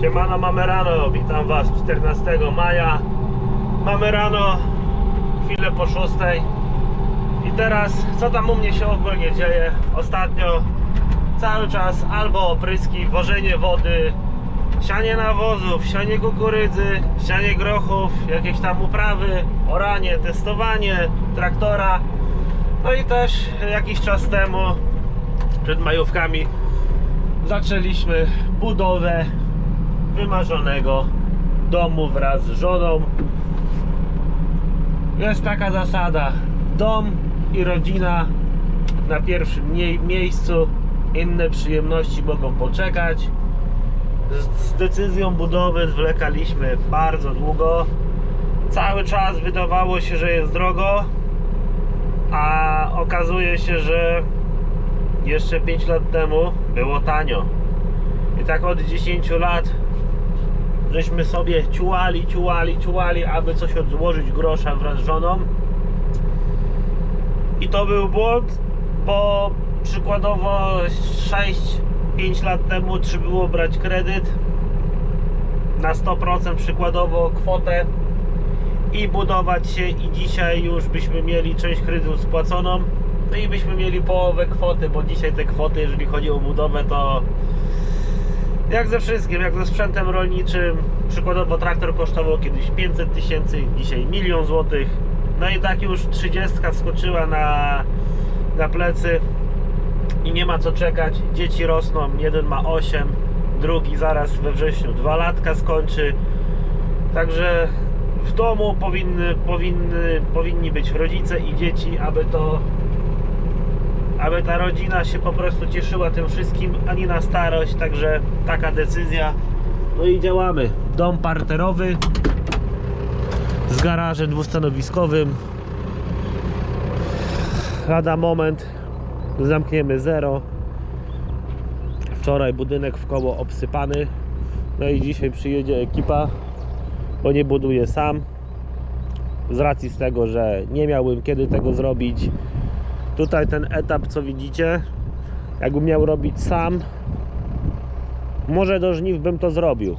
Siemano, mamy rano, witam Was 14 maja. Mamy rano, chwilę po 6. I teraz, co tam u mnie się ogólnie dzieje? Ostatnio cały czas albo opryski, wożenie wody, sianie nawozów, sianie kukurydzy, sianie grochów, jakieś tam uprawy, oranie, testowanie traktora. No i też jakiś czas temu, przed majówkami, zaczęliśmy budowę wymarzonego domu wraz z żoną. Jest taka zasada: dom i rodzina na pierwszym mie- miejscu, inne przyjemności mogą poczekać. Z, z decyzją budowy zwlekaliśmy bardzo długo. Cały czas wydawało się, że jest drogo, a okazuje się, że jeszcze 5 lat temu było tanio. I tak od 10 lat żeśmy sobie ciułali, ciułali, ciułali, aby coś odłożyć grosza wraz z żoną. I to był błąd, bo przykładowo 6-5 lat temu trzeba było brać kredyt na 100% przykładowo kwotę i budować się i dzisiaj już byśmy mieli część kredytu spłaconą no i byśmy mieli połowę kwoty, bo dzisiaj te kwoty, jeżeli chodzi o budowę, to jak ze wszystkim, jak ze sprzętem rolniczym, przykładowo traktor kosztował kiedyś 500 tysięcy, dzisiaj milion złotych. No i tak już 30 skoczyła na, na plecy i nie ma co czekać. Dzieci rosną, jeden ma 8, drugi zaraz we wrześniu 2 latka skończy. Także w domu powinny, powinny, powinni być rodzice i dzieci, aby to aby ta rodzina się po prostu cieszyła tym wszystkim, a nie na starość, także taka decyzja. No i działamy. Dom parterowy z garażem dwustanowiskowym. Lada moment zamkniemy zero. Wczoraj budynek w koło obsypany. No i dzisiaj przyjedzie ekipa, bo nie buduję sam. Z racji z tego, że nie miałbym kiedy tego zrobić. Tutaj ten etap, co widzicie, jakbym miał robić sam, może do żniw bym to zrobił.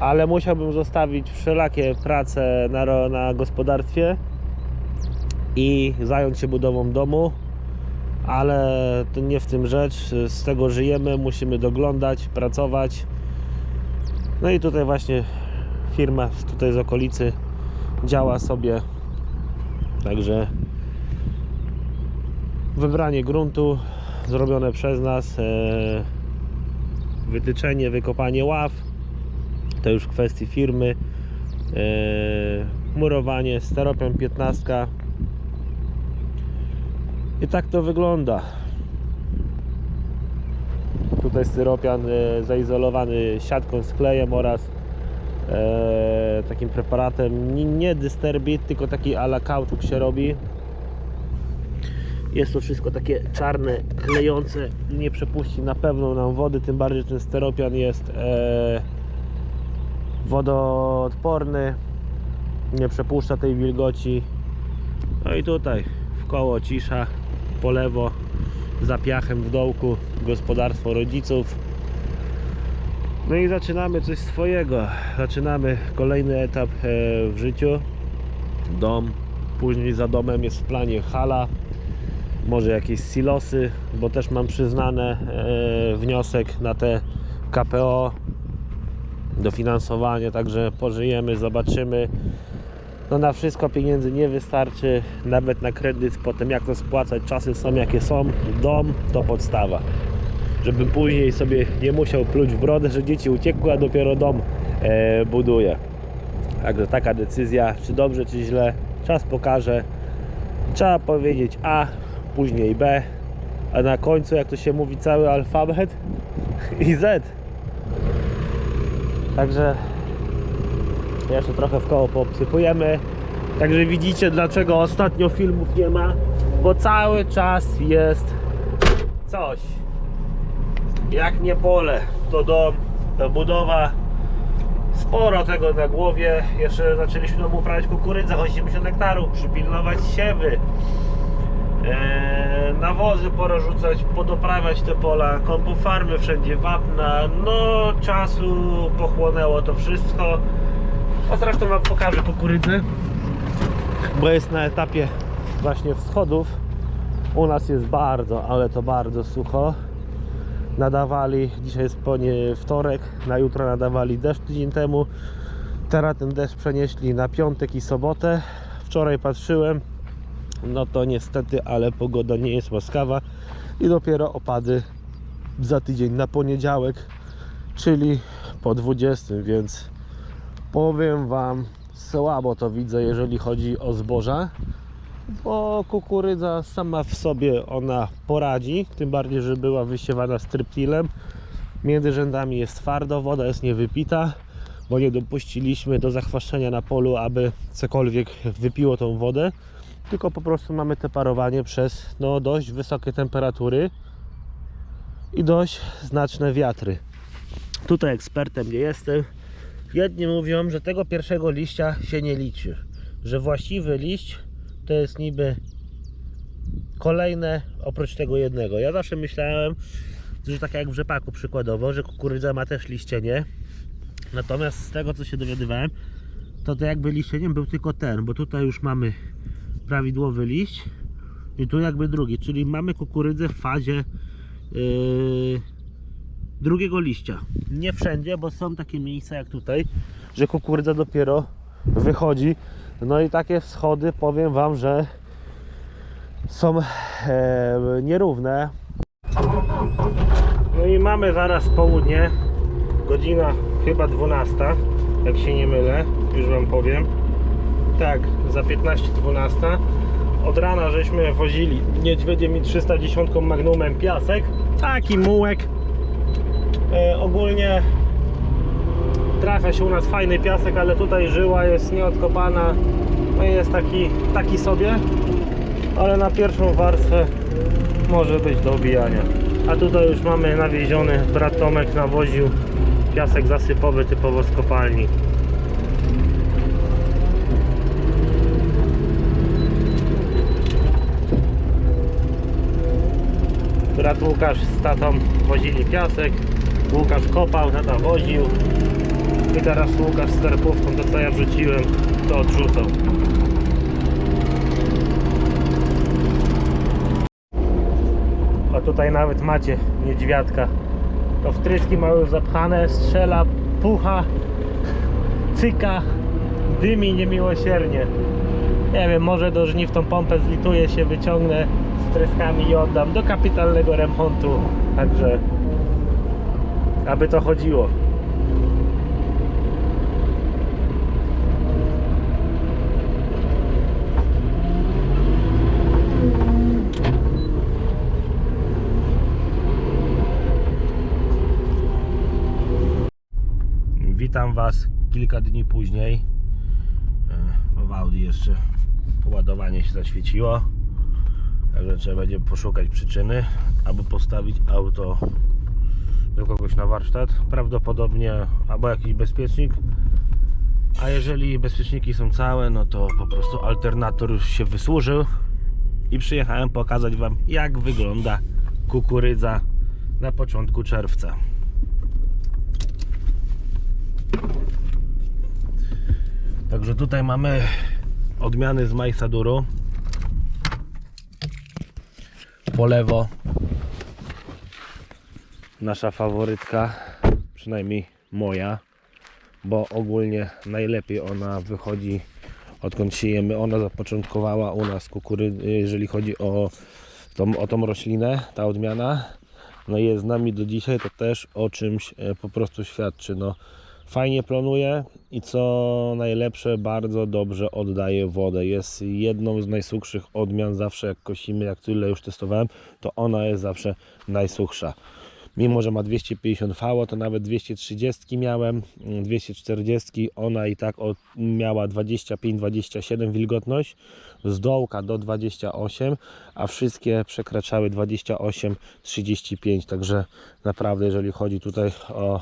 Ale musiałbym zostawić wszelakie prace na, na gospodarstwie i zająć się budową domu. Ale to nie w tym rzecz. Z tego żyjemy, musimy doglądać, pracować. No i tutaj właśnie firma tutaj z okolicy działa sobie. Także wybranie gruntu zrobione przez nas, e, wytyczenie, wykopanie ław, to już w kwestii firmy, e, murowanie, steropian 15 i tak to wygląda. Tutaj styropian e, zaizolowany siatką z klejem oraz takim preparatem, nie, nie dysterbit, tylko taki ala kauczuk się robi, jest to wszystko takie czarne, klejące, nie przepuści na pewno nam wody, tym bardziej ten steropian jest e, wodoodporny, nie przepuszcza tej wilgoci. No i tutaj w koło cisza, po lewo za piachem w dołku gospodarstwo rodziców. No i zaczynamy coś swojego. Zaczynamy kolejny etap e, w życiu. Dom, później za domem jest w planie hala może jakieś silosy, bo też mam przyznane e, wniosek na te KPO dofinansowanie, także pożyjemy, zobaczymy. No na wszystko pieniędzy nie wystarczy, nawet na kredyt, potem jak to spłacać, czasy są jakie są, dom to podstawa. Żebym później sobie nie musiał pluć w brodę, że dzieci uciekły, a dopiero dom e, buduje. Także taka decyzja, czy dobrze, czy źle, czas pokaże. Trzeba powiedzieć A, później B, a na końcu, jak to się mówi, cały alfabet i Z. Także jeszcze trochę w koło poobsypujemy. Także widzicie, dlaczego ostatnio filmów nie ma, bo cały czas jest coś. Jak nie pole, to dom, to budowa. Sporo tego na głowie. Jeszcze zaczęliśmy nam uprawiać kukurydzę, 80 hektarów, przypilnować siewy nawozy porozrzucać, podoprawiać te pola, kompofarmy wszędzie wapna, no czasu pochłonęło to wszystko. A zresztą wam pokażę kukurydzę, bo jest na etapie właśnie wschodów. U nas jest bardzo, ale to bardzo sucho. Nadawali, dzisiaj jest ponie wtorek, na jutro nadawali deszcz tydzień temu. Teraz ten deszcz przenieśli na piątek i sobotę. Wczoraj patrzyłem, no to niestety, ale pogoda nie jest łaskawa i dopiero opady za tydzień na poniedziałek, czyli po 20, więc powiem Wam, słabo to widzę, jeżeli chodzi o zboża, bo kukurydza sama w sobie ona poradzi, tym bardziej, że była wysiewana stryptilem. Między rzędami jest twardo, woda jest niewypita, bo nie dopuściliśmy do zachwaszczenia na polu, aby cokolwiek wypiło tą wodę tylko po prostu mamy te parowanie przez no, dość wysokie temperatury i dość znaczne wiatry. Tutaj ekspertem nie jestem. Jedni mówią, że tego pierwszego liścia się nie liczy, że właściwy liść to jest niby kolejne oprócz tego jednego. Ja zawsze myślałem, że tak jak w rzepaku przykładowo, że kukurydza ma też liścienie. Natomiast z tego co się dowiadywałem, to to jakby liścieniem był tylko ten, bo tutaj już mamy prawidłowy liść i tu jakby drugi, czyli mamy kukurydzę w fazie yy, drugiego liścia. Nie wszędzie, bo są takie miejsca jak tutaj, że kukurydza dopiero wychodzi. No i takie wschody powiem Wam, że są e, nierówne. No i mamy zaraz południe, godzina chyba 12, jak się nie mylę, już Wam powiem. Tak, za 15-12. Od rana żeśmy wozili niedźwiedziem i 310 Magnumem piasek. Taki mułek. E, ogólnie trafia się u nas fajny piasek, ale tutaj żyła jest nieodkopana. No i jest taki, taki sobie. Ale na pierwszą warstwę może być do obijania. A tutaj już mamy nawieziony, brat Tomek nawoził piasek zasypowy typowo z kopalni. Łukasz z tatą wozili piasek, Łukasz kopał, tata woził i teraz Łukasz z karpówką, to co ja wrzuciłem, to odrzucał. A tutaj nawet macie niedźwiadka. To wtryski ma już zapchane, strzela, pucha, cyka, dymi niemiłosiernie. Nie wiem, może do żniw tą pompę zlituję się, wyciągnę z tryskami i oddam do kapitalnego remontu. Także, aby to chodziło. Witam Was kilka dni później. Audi jeszcze ładowanie się zaświeciło. Także trzeba będzie poszukać przyczyny, albo postawić auto do kogoś na warsztat. Prawdopodobnie albo jakiś bezpiecznik. A jeżeli bezpieczniki są całe, no to po prostu alternator już się wysłużył. I przyjechałem pokazać Wam, jak wygląda kukurydza na początku czerwca. Także tutaj mamy odmiany z Majsaduru. Po lewo nasza faworytka, przynajmniej moja, bo ogólnie najlepiej ona wychodzi odkąd siejemy. Ona zapoczątkowała u nas kukurydzy, jeżeli chodzi o tą, o tą roślinę, ta odmiana. No jest z nami do dzisiaj, to też o czymś e, po prostu świadczy. No, fajnie plonuje i co najlepsze, bardzo dobrze oddaje wodę. Jest jedną z najsuchszych odmian zawsze jak kosimy, jak tyle już testowałem, to ona jest zawsze najsuchsza. Mimo, że ma 250 V, to nawet 230 miałem, mm, 240, ona i tak miała 25-27 wilgotność, z dołka do 28, a wszystkie przekraczały 28-35, także naprawdę jeżeli chodzi tutaj o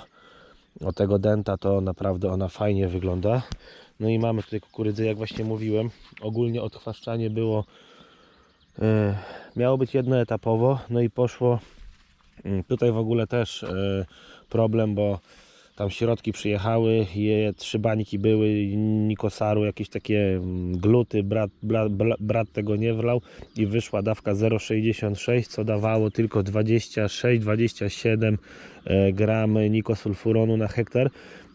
od tego denta to naprawdę ona fajnie wygląda. No i mamy tutaj kukurydzę, jak właśnie mówiłem. Ogólnie odchwaszczanie było, e, miało być jednoetapowo, no i poszło. Mm, tutaj w ogóle też e, problem, bo tam środki przyjechały, je trzy bańki były, Nikosaru, jakieś takie mm, gluty, brat, brat, tego nie wlał i wyszła dawka 0,66, co dawało tylko 26-27 e, gram nikosulfuronu na hektar.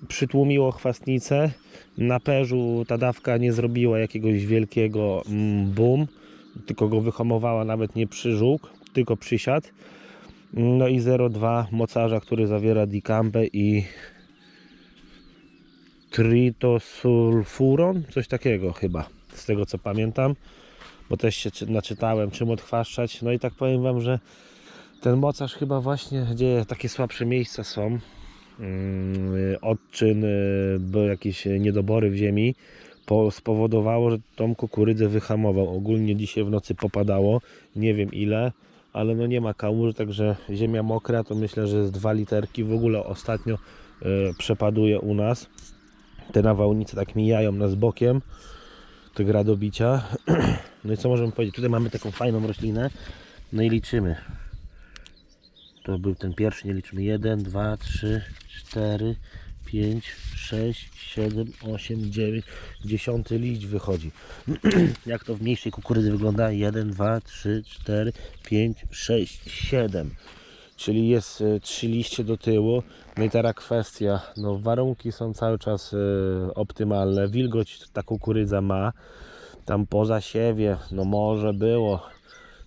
Przytłumiło chwastnicę, na perzu ta dawka nie zrobiła jakiegoś wielkiego mm, boom, tylko go wyhamowała, nawet nie przyżółk, tylko przysiadł. No i 0,2 mocarza, który zawiera dikampę i tritosulfuron, coś takiego chyba, z tego co pamiętam, bo też się czy- naczytałem czym odchwaszczać. No i tak powiem Wam, że ten mocarz chyba właśnie, gdzie takie słabsze miejsca są, mm, odczyn, y, bo jakieś niedobory w ziemi, po, spowodowało, że tą kukurydzę wyhamował. Ogólnie dzisiaj w nocy popadało, nie wiem ile, ale no nie ma kałuży, także ziemia mokra, to myślę, że z dwa literki w ogóle ostatnio y, przepaduje u nas. Te nawałnice tak mijają nas bokiem, to gra do bicia. No i co możemy powiedzieć? Tutaj mamy taką fajną roślinę, no i liczymy. To był ten pierwszy, nie liczymy. 1, 2, 3, 4, 5, 6, 7, 8, 9, 10 liść wychodzi. Jak to w mniejszej kukurydzy wygląda? 1, 2, 3, 4, 5, 6, 7. Czyli jest e, trzy liście do tyłu. No i teraz kwestia, no warunki są cały czas e, optymalne. Wilgoć ta kukurydza ma. Tam po zasiewie, no może było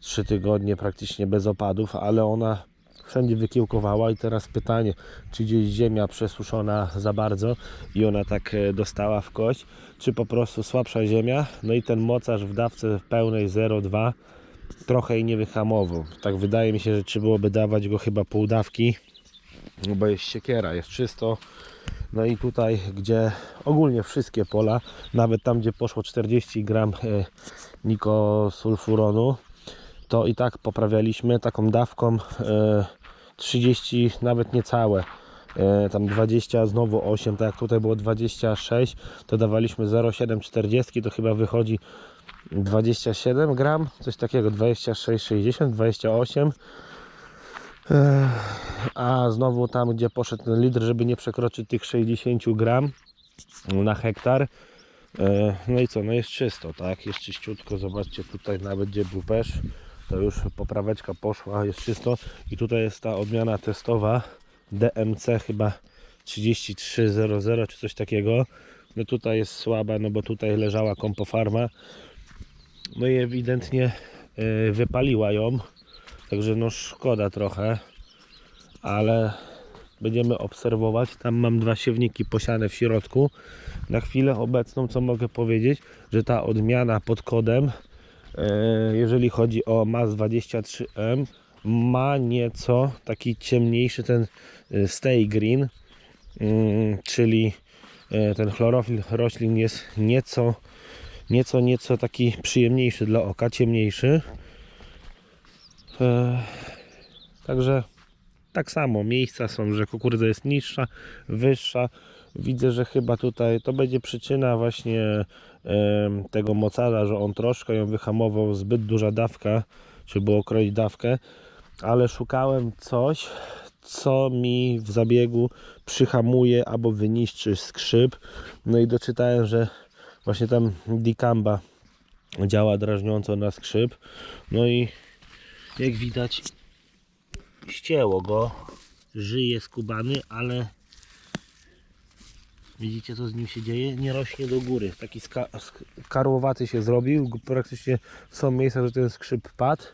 3 tygodnie praktycznie bez opadów, ale ona wszędzie wykiełkowała i teraz pytanie, czy gdzieś ziemia przesuszona za bardzo i ona tak e, dostała w kość, czy po prostu słabsza ziemia, no i ten mocarz w dawce pełnej 0,2 trochę jej nie wyhamował. Tak wydaje mi się, że trzeba byłoby dawać go chyba pół dawki, no bo jest siekiera, jest czysto. No i tutaj, gdzie ogólnie wszystkie pola, nawet tam, gdzie poszło 40 gram e, nikosulfuronu, to i tak poprawialiśmy taką dawką e, 30, nawet niecałe. E, tam 20, znowu 8, tak jak tutaj było 26, to dawaliśmy 0,740, to chyba wychodzi 27 gram, coś takiego, 26,60, 28. E, A znowu tam, gdzie poszedł ten litr, żeby nie przekroczyć tych 60 gram na hektar. No i co, no jest czysto, tak? Jest czyściutko, zobaczcie tutaj nawet gdzie był pesz, to już popraweczka poszła, jest czysto. I tutaj jest ta odmiana testowa DMC chyba 3300 czy coś takiego. No tutaj jest słaba, no bo tutaj leżała kompofarma. No i ewidentnie e, wypaliła ją. Także no szkoda trochę, ale będziemy obserwować. Tam mam dwa siewniki posiane w środku. Na chwilę obecną, co mogę powiedzieć, że ta odmiana pod kodem, e, jeżeli chodzi o MAS 23M, ma nieco taki ciemniejszy ten e, stay green, mm, czyli ten chlorofil roślin jest nieco, nieco, nieco taki przyjemniejszy dla oka, ciemniejszy. E, Także tak samo miejsca są, że kukurydza jest niższa, wyższa. Widzę, że chyba tutaj to będzie przyczyna właśnie tego mocarza, że on troszkę ją wyhamował, zbyt duża dawka, czy było kroić dawkę, ale szukałem coś, co mi w zabiegu przyhamuje albo wyniszczy skrzyp. No i doczytałem, że właśnie tam dikamba działa drażniąco na skrzyp. No i jak widać ścięło go, żyje skubany, ale widzicie co z nim się dzieje? Nie rośnie do góry, taki karłowaty się zrobił, praktycznie są miejsca, że ten skrzyp padł.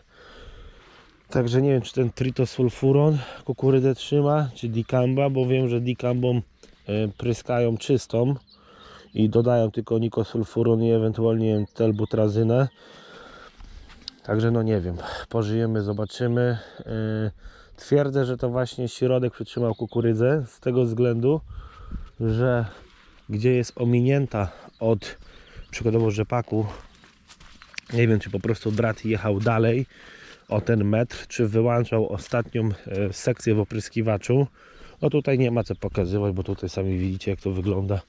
Także nie wiem, czy ten tritosulfuron kukurydę trzyma, czy dikamba, bo wiem, że dikambą e, pryskają czystą i dodają tylko nikosulfuron i ewentualnie telbutrazynę. Także no nie wiem, pożyjemy, zobaczymy. Yy, Twierdzę, że to właśnie środek przytrzymał kukurydzę z tego względu, że gdzie jest ominięta od przykładowo rzepaku, nie wiem czy po prostu brat jechał dalej o ten metr, czy wyłączał ostatnią e, sekcję w opryskiwaczu. No tutaj nie ma co pokazywać, bo tutaj sami widzicie jak to wygląda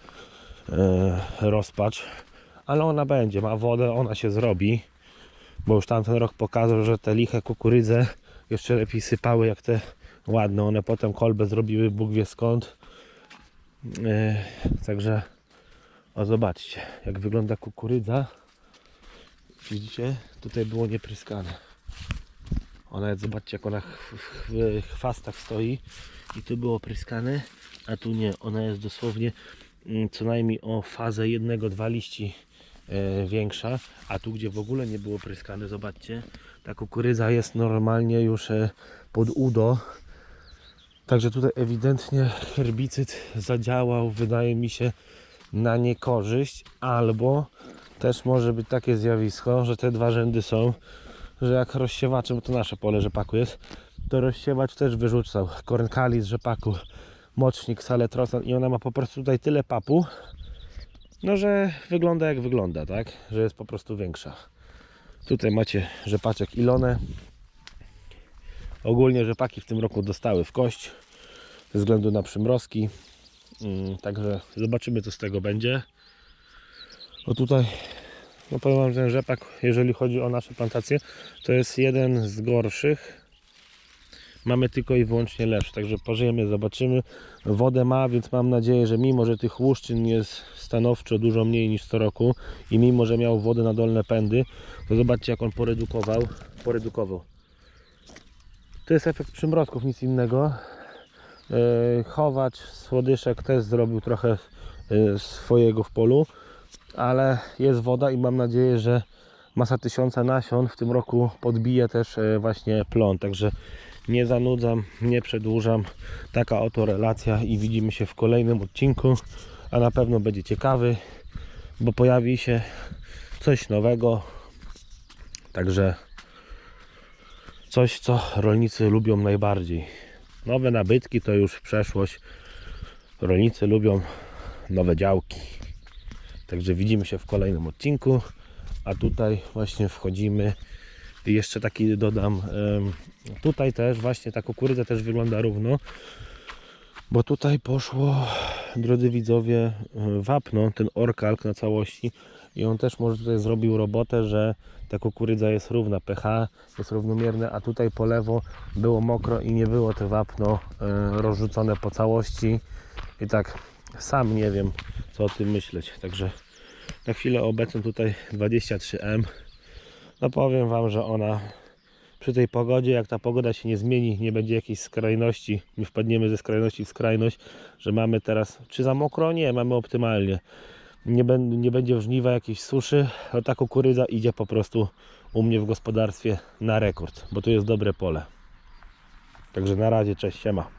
rozpacz, ale ona będzie, ma wodę, ona się zrobi. bo już tamten rok pokazał, że te liche kukurydze jeszcze lepiej sypały jak te ładne. One potem kolbę zrobiły Bóg wie skąd. Yy, także o zobaczcie jak wygląda kukurydza. Widzicie? Tutaj było niepryskane. Ona zobaczcie jak ona w, chwastach stoi i tu było pryskane, a tu nie. Ona jest dosłownie co najmniej o fazę jednego, dwa liści e, większa, a tu gdzie w ogóle nie było pryskane, zobaczcie, ta kukurydza jest normalnie już e, pod udo. Także tutaj ewidentnie herbicyd zadziałał, wydaje mi się, na niekorzyść, albo też może być takie zjawisko, że te dwa rzędy są, że jak rozsiewaczem, to nasze pole rzepaku jest, to rozsiewacz też wyrzucał. Kornkali z rzepaku, mocznik, saletrosan i ona ma po prostu tutaj tyle papu, no że wygląda jak wygląda, tak? Że jest po prostu większa. Tutaj macie rzepaczek Ilone. Ogólnie rzepaki w tym roku dostały w kość ze względu na przymrozki. Mm, Także zobaczymy co z tego będzie. O tutaj no powiem wam, że ten rzepak, jeżeli chodzi o nasze plantacje, to jest jeden z gorszych. Mamy tylko i wyłącznie lepszy, także pożyjemy, zobaczymy. Wodę ma, więc mam nadzieję, że mimo, że tych łuszczyn jest stanowczo dużo mniej niż co roku i mimo, że miał wodę na dolne pędy, to zobaczcie jak on poredukował. poredukował. To jest efekt przymrozków, nic innego. Yy, chowacz, słodyszek też zrobił trochę yy, swojego w polu ale jest woda i mam nadzieję, że masa tysiąca nasion w tym roku podbije też e, właśnie plon. Także nie zanudzam, nie przedłużam. Taka oto relacja i widzimy się w kolejnym odcinku, a na pewno będzie ciekawy, bo pojawi się coś nowego. Także coś, co rolnicy lubią najbardziej. Nowe nabytki to już przeszłość. Rolnicy lubią nowe działki. Także widzimy się w kolejnym odcinku. A tutaj właśnie wchodzimy. I jeszcze taki dodam. Tutaj też właśnie ta kukurydza też wygląda równo. Bo tutaj poszło, drodzy widzowie, e, wapno, ten orkalk na całości. I on też może tutaj zrobił robotę, że ta kukurydza jest równa, pH jest równomierne, a tutaj po lewo było mokro i nie było te wapno e, rozrzucone po całości. I tak sam nie wiem, co o tym myśleć. Także na chwilę obecną tutaj 23M. No powiem Wam, że ona przy tej pogodzie, jak ta pogoda się nie zmieni, nie będzie jakiejś skrajności, my wpadniemy ze skrajności w skrajność, że mamy teraz, czy za mokro? Nie, mamy optymalnie. Nie, nie będzie żniwa jakiejś suszy, a ta kukurydza idzie po prostu u mnie w gospodarstwie na rekord, bo tu jest dobre pole. Także na razie, cześć, siema.